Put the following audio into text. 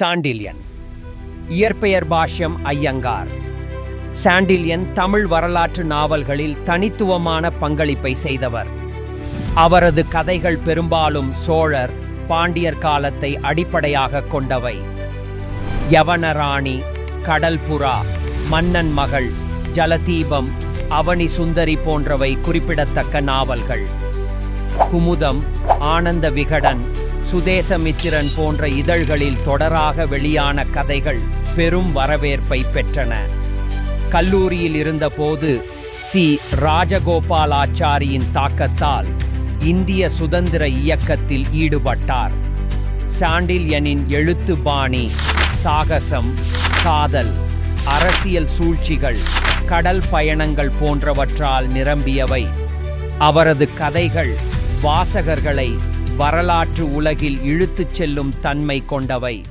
சாண்டில்யன். இயற்பெயர் பாஷ்யம் ஐயங்கார். சாண்டில்யன் தமிழ் வரலாற்று நாவல்களில் தனித்துவமான பங்களிப்பை செய்தவர். அவரது கதைகள் பெரும்பாலும் சோழர் பாண்டியர் காலத்தை அடிப்படையாக கொண்டவை. யவனராணி கடல்புறா மன்னன் மகள் ஜலதீபம் அவனி சுந்தரி போன்றவை குறிப்பிடத்தக்க நாவல்கள். குமுதம் ஆனந்த விகடன் சுதேசமித்திரன் போன்ற இதழ்களில் தொடராக வெளியான கதைகள் பெரும் வரவேற்பை பெற்றன. கல்லூரியில் இருந்தபோது சி. ராஜகோபாலாச்சாரியின் தாக்கத்தால் இந்திய சுதந்திர இயக்கத்தில் ஈடுபட்டார். சாண்டில்யனின் எழுத்து பாணி சாகசம் காதல் அரசியல் சூழ்ச்சிகள் கடல் பயணங்கள் போன்றவற்றால் நிரம்பியவை. அவரது கதைகள் வாசகர்களை வரலாற்று உலகில் இழுத்துச் செல்லும் தன்மை கொண்டவை.